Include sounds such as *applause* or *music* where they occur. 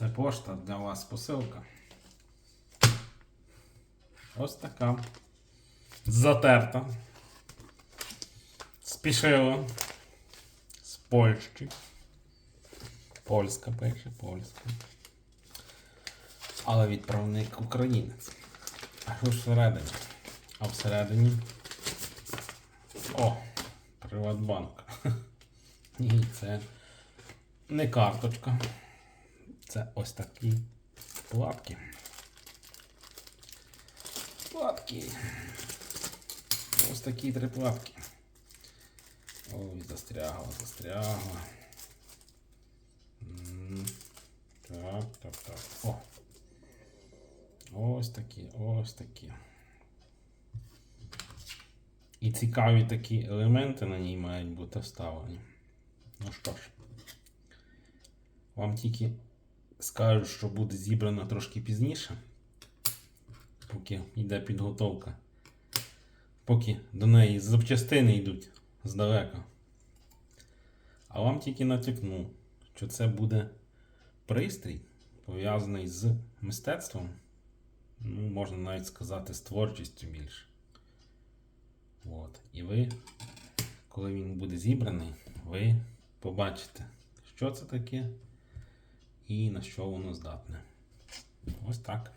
Це пошта для вас посилка. Ось така. Затерта. Спішила. З Польщі. Польська пише, польська. Але відправник українець. А ж всередині? А всередині. О! Приватбанк. *laughs* Ні, це не карточка. Це ось такі платки. Платки. Ось такі три платки. Ой, застрягла, застрягла. Так, так, так. О. Ось такі, ось такі. І цікаві такі елементи на ній мають бути вставлені. Ну що ж, вам тільки скажу, що буде зібрано трошки пізніше, поки йде підготовка. Поки до неї запчастини йдуть здалека. А вам тільки натякну, що це буде пристрій, пов'язаний з мистецтвом. Ну, можна навіть сказати, з творчістю більше. От. І ви, коли він буде зібраний, ви побачите, що це таке і на що воно здатне. Ось так.